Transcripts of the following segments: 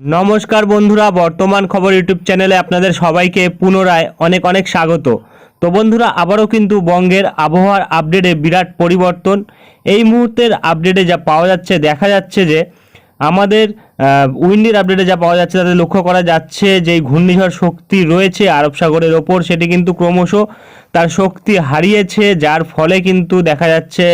নমস্কার বন্ধুরা, বর্তমান খবর ইউটিউব চ্যানেলে আপনাদের সবাইকে পুনরায় অনেক অনেক স্বাগত। তো বন্ধুরা, আবারও কিন্তু বঙ্গের আবহাওয়ার আপডেটে বিরাট পরিবর্তন। এই মুহূর্তের আপডেটে যা পাওয়া যাচ্ছে, দেখা যাচ্ছে যে আমাদের উইন্ডির আপডেটে যা পাওয়া যাচ্ছে তাতে লক্ষ্য করা যাচ্ছে যে ঘূর্ণিঝড় শক্তি রয়েছে আরব সাগরের ওপর, সেটি কিন্তু ক্রমশ তার শক্তি হারিয়েছে, যার ফলে কিন্তু দেখা যাচ্ছে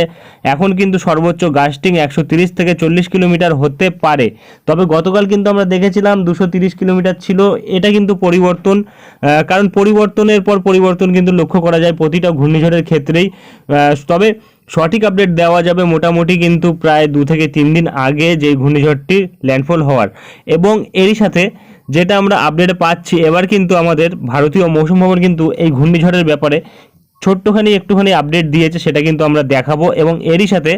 এখন কিন্তু সর্বোচ্চ গাস্টিং একশো থেকে চল্লিশ কিলোমিটার হতে পারে। তবে গতকাল কিন্তু আমরা দেখেছিলাম দুশো কিলোমিটার ছিল, এটা কিন্তু পরিবর্তন কারণ পরিবর্তনের পর পরিবর্তন কিন্তু লক্ষ্য করা যায় প্রতিটা ঘূর্ণিঝড়ের ক্ষেত্রেই। তবে সঠিক আপডেট দেওয়া যাবে মোটামুটি কিন্তু প্রায় দু থেকে তিন দিন আগে যে ঘূর্ণিঝড়টি ল্যান্ডফল হওয়ার। এবং এরই সাথে যেটা আমরা আপডেটে পাচ্ছি, এবার কিন্তু আমাদের ভারতীয় মৌসুম ভবন কিন্তু এই ঘূর্ণিঝড়ের ব্যাপারে ছোট্টখানি একটুখানি আপডেট দিয়েছে, সেটা কিন্তু আমরা দেখাবো। এবং এরই সাথে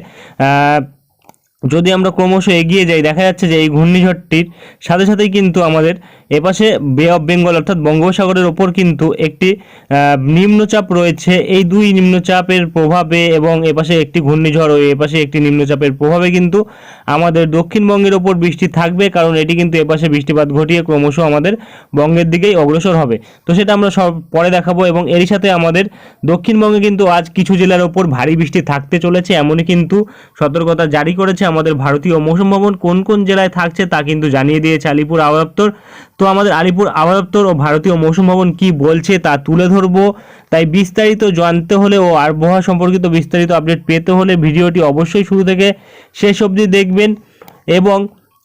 যদি আমরা ক্রমশ এগিয়ে যাই, দেখা যাচ্ছে যে এই ঘূর্ণিঝড়টির সাথে সাথেই কিন্তু আমাদের এপাশে বে অফ বেঙ্গল অর্থাৎ বঙ্গোপসাগরের ওপর কিন্তু একটি নিম্নচাপ রয়েছে। এই দুই নিম্নচাপের প্রভাবে এবং এপাশে একটি ঘূর্ণিঝড় ও এপাশে একটি নিম্নচাপের প্রভাবে কিন্তু আমাদের দক্ষিণবঙ্গের ওপর বৃষ্টি থাকবে, কারণ এটি কিন্তু এপাশে বৃষ্টিপাত ঘটিয়ে ক্রমশ আমাদের বঙ্গের দিকেই অগ্রসর হবে। তো সেটা আমরা সব পরে দেখাবো এবং এরই সাথে আমাদের দক্ষিণবঙ্গে কিন্তু আজ কিছু জেলার ওপর ভারী বৃষ্টি থাকতে চলেছে। এমনই কিন্তু সতর্কতা জারি করেছে আমাদের ভারতীয় মৌসুম ভবন। কোন কোন জেলায় থাকছে তা কিন্তু জানিয়ে দিয়েছে আলিপুর আবহাওয়া দপ্তর। তো আমাদের আলিপুর আবহাওয়া ও ভারতীয় মৌসুম ভবন কি বলছে তা তুলে ধরব। তাই বিস্তারিত জানতে হলে ও আবহাওয়া সম্পর্কিত বিস্তারিত আপডেট পেতে হলে ভিডিওটি অবশ্যই শুরু থেকে শেষ অবধি দেখবেন এবং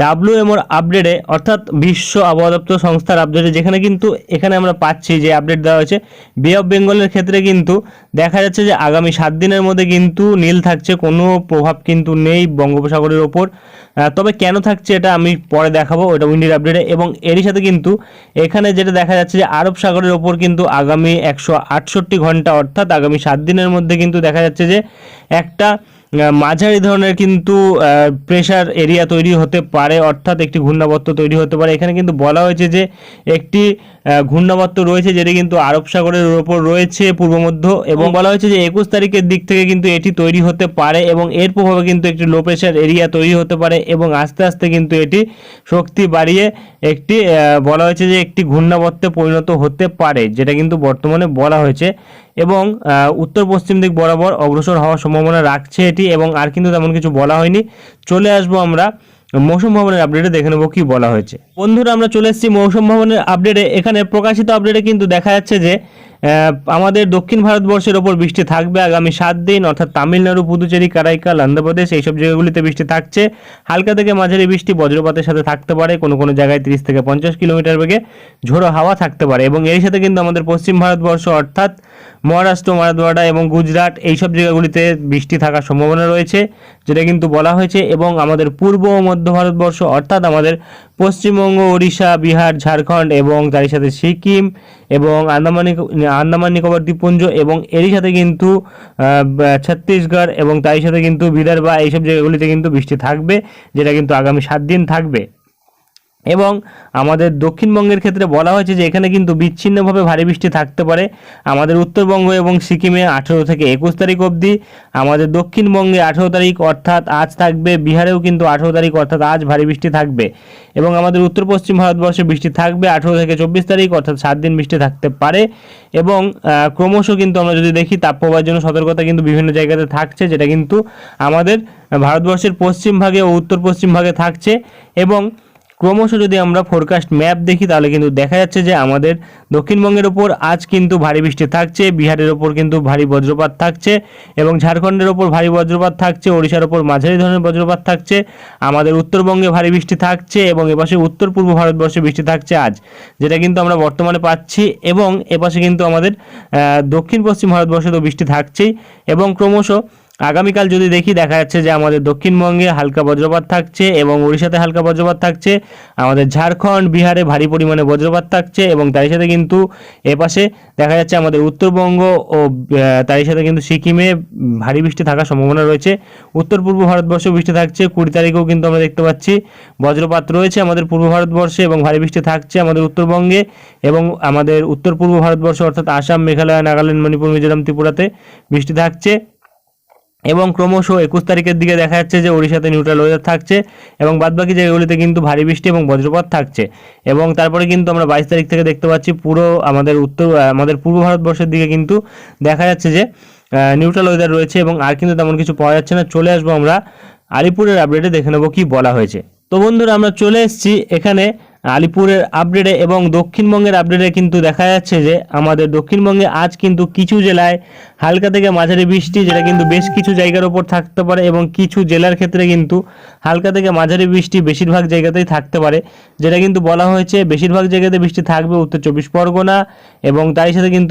ডাব্লিউএমওর আপডেটে, অর্থাৎ বিশ্ব আবহাওয়া সংস্থার আপডেটে যেখানে কিন্তু এখানে আমরা পাচ্ছি যে আপডেট দেওয়া হয়েছে বে অফ বেঙ্গলের ক্ষেত্রে কিন্তু দেখা যাচ্ছে যে আগামী সাত দিনের মধ্যে কিন্তু নীল থাকছে, কোনো প্রভাব কিন্তু নেই বঙ্গোপসাগরের ওপর। তবে কেন থাকছে এটা আমি পরে দেখাবো, ওটা উইন্ডির আপডেটে এবং এরই সাথে কিন্তু এখানে যেটা দেখা যাচ্ছে যে আরব সাগরের ওপর কিন্তু আগামী একশো আটষট্টি ঘণ্টা, অর্থাৎ আগামী সাত দিনের মধ্যে কিন্তু দেখা যাচ্ছে যে একটা মাঝারি ধরনের কিন্তু প্রেশার এরিয়া তৈরি হতে পারে, অর্থাৎ একটি ঘূর্ণাবর্ত তৈরি হতে পারে। এখানে কিন্তু বলা হয়েছে যে, একটি ঘূর্ণাবর্ত রয়েছে যেটি কিন্তু আরব সাগরের ওপর রয়েছে পূর্ব মধ্য এবং বলা হয়েছে যে একুশ তারিখের দিক থেকে কিন্তু এটি তৈরি হতে পারে এবং এর প্রভাবে কিন্তু একটি লো প্রেশার এরিয়া তৈরি হতে পারে এবং আস্তে আস্তে কিন্তু এটি শক্তি বাড়িয়ে একটি বলা হয়েছে যে একটি ঘূর্ণাবর্তে পরিণত হতে পারে যেটা কিন্তু বর্তমানে বলা হয়েছে এবং উত্তর পশ্চিম দিক বরাবর অগ্রসর হওয়ার সম্ভাবনা রাখছে এটি এবং আর কিন্তু তেমন কিছু বলা হয়নি। চলে আসব আমরা মৌসুম ভবনের আপডেটে দেখে নেব কি বলা হয়েছে। বন্ধুরা, আমরা চলে এসেছি মৌসুম ভবনের আপডেটে এখানে প্রকাশিত আপডেটে কিন্তু দেখা যাচ্ছে যে আমাদের দক্ষিণ ভারতবর্ষের ওপর বৃষ্টি থাকবে আগামী সাত দিন, অর্থাৎ তামিলনাড়ু, পুদুচেরি কারাইকাল অন্ধ্রপ্রদেশ এইসব জায়গাগুলিতে বৃষ্টি থাকছে। হালকা থেকে মাঝারি বৃষ্টি বজ্রপাতের সাথে থাকতে পারে, কোনো কোনো জায়গায় তিরিশ থেকে পঞ্চাশ কিলোমিটার বেগে ঝোড়ো হাওয়া থাকতে পারে। এবং এর সাথে কিন্তু আমাদের পশ্চিম ভারতবর্ষ, অর্থাৎ মহারাষ্ট্র, মারাঠওয়াড়া এবং গুজরাট এইসব জায়গাগুলিতে বৃষ্টি থাকার সম্ভাবনা রয়েছে, যেটা কিন্তু বলা হয়েছে এবং আমাদের পূর্ব ও মধ্য ভারতবর্ষ অর্থাৎ আমাদের পশ্চিমবঙ্গ, ওড়িশা, বিহার, ঝাড়খণ্ড এবং তারই সাথে সিকিম এবং আন্দামান আন্দামান, নিকোবর দ্বীপপুঞ্জ এবং এরই সাথে কিন্তু ছত্তিশগড় এবং তারই সাথে কিন্তু বিদর্ভা এইসব জায়গাগুলিতে কিন্তু বৃষ্টি থাকবে, যেটা কিন্তু আগামী সাত দিন থাকবে। এবং আমাদের দক্ষিণবঙ্গের ক্ষেত্রে বলা হয়েছে যে এখানে কিন্তু বিচ্ছিন্নভাবে ভারী বৃষ্টি থাকতে পারে। আমাদের উত্তরবঙ্গ এবং সিকিমে আঠেরো থেকে একুশ তারিখ অবধি, আমাদের দক্ষিণবঙ্গে আঠেরো তারিখ অর্থাৎ আজ থাকবে, বিহারেও কিন্তু আঠেরো তারিখ অর্থাৎ আজ ভারী বৃষ্টি থাকবে। এবং আমাদের উত্তর পশ্চিম ভারতবর্ষে বৃষ্টি থাকবে, আঠেরো থেকে চব্বিশ তারিখ অর্থাৎ সাত দিন বৃষ্টি থাকতে পারে। এবং ক্রমশ কিন্তু আমরা যদি দেখি, তাপপ্রবাহের জন্য সতর্কতা কিন্তু বিভিন্ন জায়গাতে থাকছে, যেটা কিন্তু আমাদের ভারতবর্ষের পশ্চিম ভাগে ও উত্তর পশ্চিম ভাগে থাকছে। এবং ক্রমশ যদি আমরা ফোরকাস্ট ম্যাপ দেখি, তাহলে কিন্তু দেখা যাচ্ছে যে আমাদের দক্ষিণবঙ্গের ওপর আজ কিন্তু ভারী বৃষ্টি থাকছে, বিহারের ওপর কিন্তু ভারী বজ্রপাত থাকছে এবং ঝাড়খণ্ডের ওপর ভারী বজ্রপাত থাকছে, ওড়িশার ওপর মাঝারি ধরনের বজ্রপাত থাকছে, আমাদের উত্তরবঙ্গে ভারী বৃষ্টি থাকছে এবং এপাশে উত্তর পূর্ব ভারতবর্ষে বৃষ্টি থাকছে আজ, যেটা কিন্তু আমরা বর্তমানে পাচ্ছি এবং এপাশে কিন্তু আমাদের দক্ষিণ পশ্চিম ভারতবর্ষে তো বৃষ্টি থাকছেই এবং ক্রমশ আগামীকাল যদি দেখি, দেখা যাচ্ছে যে আমাদের দক্ষিণবঙ্গে হালকা বজ্রপাত থাকছে এবং উড়িষ্যাতে হালকা বজ্রপাত থাকছে। আমাদের ঝাড়খণ্ড, বিহারে ভারী পরিমাণে বজ্রপাত থাকছে এবং তারই সাথে কিন্তু এপাশে দেখা যাচ্ছে আমাদের উত্তরবঙ্গ ও তারই সাথে কিন্তু সিকিমে ভারী বৃষ্টি থাকার সম্ভাবনা রয়েছে। উত্তর পূর্ব ভারতবর্ষে বৃষ্টি থাকছে। কুড়ি তারিখেও কিন্তু আমরা দেখতে পাচ্ছি বজ্রপাত রয়েছে আমাদের পূর্ব ভারতবর্ষে এবং ভারী বৃষ্টি থাকছে আমাদের উত্তরবঙ্গে এবং আমাদের উত্তর পূর্ব ভারতবর্ষ অর্থাৎ আসাম, মেঘালয়, নাগাল্যান্ড, মণিপুর, মিজোরাম, ত্রিপুরাতে বৃষ্টি থাকছে। এবং ক্রমশ একুশ তারিখের দিকে দেখা যাচ্ছে যে ওড়িশাতে নিউট্রাল ওয়েদার থাকছে এবং বাদবাকি জায়গাগুলিতে কিন্তু ভারী বৃষ্টি এবং বজ্রপাত থাকছে। এবং তারপরে কিন্তু আমরা বাইশ তারিখ থেকে দেখতে পাচ্ছি পুরো আমাদের উত্তর আমাদের পূর্ব ভারতবর্ষের দিকে কিন্তু দেখা যাচ্ছে যে নিউট্রাল ওয়েদার রয়েছে এবং আর কিন্তু তেমন কিছু পাওয়া যাচ্ছে না। চলে আসব আমরা আলিপুরের আপডেটে দেখে নেব কি বলা হয়েছে। তো বন্ধুরা, আমরা চলে এসেছি এখানে আলিপুরের আপডেটে এবং দক্ষিণবঙ্গের আপডেটে কিন্তু দেখা যাচ্ছে যে আমাদের দক্ষিণবঙ্গে আজ কিন্তু কিছু জেলায় হালকা থেকে মাঝারি বৃষ্টি, যেটা কিন্তু বেশ কিছু জায়গার ওপর থাকতে পারে এবং কিছু জেলার ক্ষেত্রে কিন্তু হালকা থেকে মাঝারি বৃষ্টি বেশিরভাগ জায়গাতেই থাকতে পারে, যেটা কিন্তু বলা হয়েছে বেশিরভাগ জায়গাতে বৃষ্টি থাকবে উত্তর চব্বিশ পরগনা এবং তাই সাথে কিন্তু